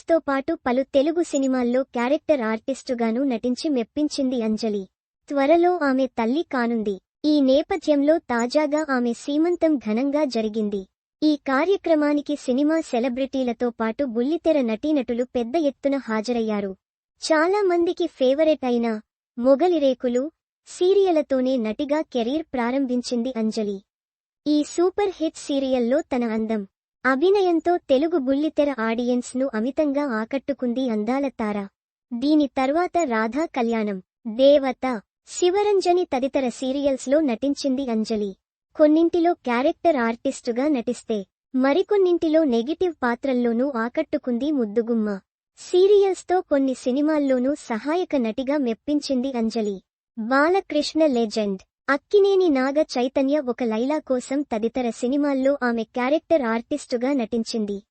తో పాటు పలు తెలుగు సినిమాల్లో క్యారెక్టర్ ఆర్టిస్టుగాను నటించి మెప్పించింది అంజలి. త్వరలో ఆమె తల్లి కానుంది. ఈ నేపథ్యంలో తాజాగా ఆమె సీమంతం ఘనంగా జరిగింది. ఈ కార్యక్రమానికి సినిమా సెలబ్రిటీలతో పాటు బుల్లితెర నటీనటులు పెద్ద ఎత్తున హాజరయ్యారు. చాలా మందికి ఫేవరెట్ అయిన మొగలిరేకులు సీరియలతోనే నటిగా కెరీర్ ప్రారంభించింది అంజలి. ఈ సూపర్ హిట్ సీరియల్లో తన అందం అభినయంతో తెలుగు బుల్లితెర ఆడియన్స్ను అమితంగా ఆకట్టుకుంది అందాల తార. దీని తర్వాత రాధా కళ్యాణం దేవత శివరంజని తదితర సీరియల్స్లో నటించింది అంజలి. కొన్నింటిలో క్యారెక్టర్ ఆర్టిస్టుగా నటిస్తే మరికొన్నింటిలో నెగిటివ్ పాత్రల్లోనూ ఆకట్టుకుంది ముద్దుగుమ్మ. సీరియల్స్తో కొన్ని సినిమాల్లోనూ సహాయక నటిగా మెప్పించింది అంజలి. బాలకృష్ణ లెజెండ్ అక్కినేని నాగ చైతన్య ఒక లైలా కోసం తదితర సినిమాల్లో ఆమె క్యారెక్టర్ ఆర్టిస్టుగా నటించింది.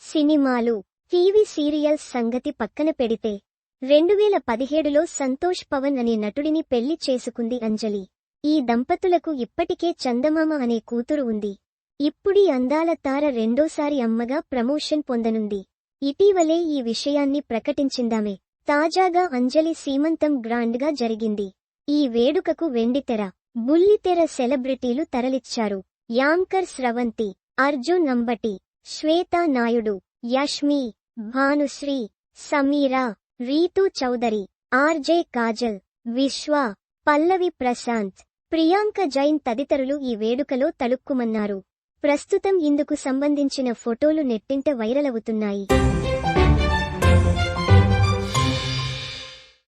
సినిమాలు టీవీ సీరియల్స్ సంగతి పక్కన పెడితే రెండువేల పదిహేడులో సంతోష్ పవన్ అనే నటుడిని పెళ్ళి చేసుకుంది అంజలి. ఈ దంపతులకు ఇప్పటికే చందమామ అనే కూతురు ఉంది. ఇప్పుడీ అందాల తార రెండోసారి అమ్మగా ప్రమోషన్ పొందనుంది. ఇటీవలే ఈ విషయాన్ని ప్రకటించిందామె. తాజాగా అంజలి సీమంతం గ్రాండ్గా జరిగింది. ఈ వేడుకకు వెండితెర బుల్లితెర సెలబ్రిటీలు తరలిచ్చారు. యాంకర్ స్రవంతి అర్జున్ అంబటి శ్వేతా నాయుడు యష్మి భానుశ్రీ సమీరా రీతు చౌదరి ఆర్జే కాజల్ విశ్వ పల్లవి ప్రశాంత్ ప్రియాంక జైన్ తదితరులు ఈ వేడుకలో తలుక్కుమన్నారు ప్రస్తుతం ఇందుకు సంబంధించిన ఫోటోలు నెట్టింట వైరలవుతున్నాయి.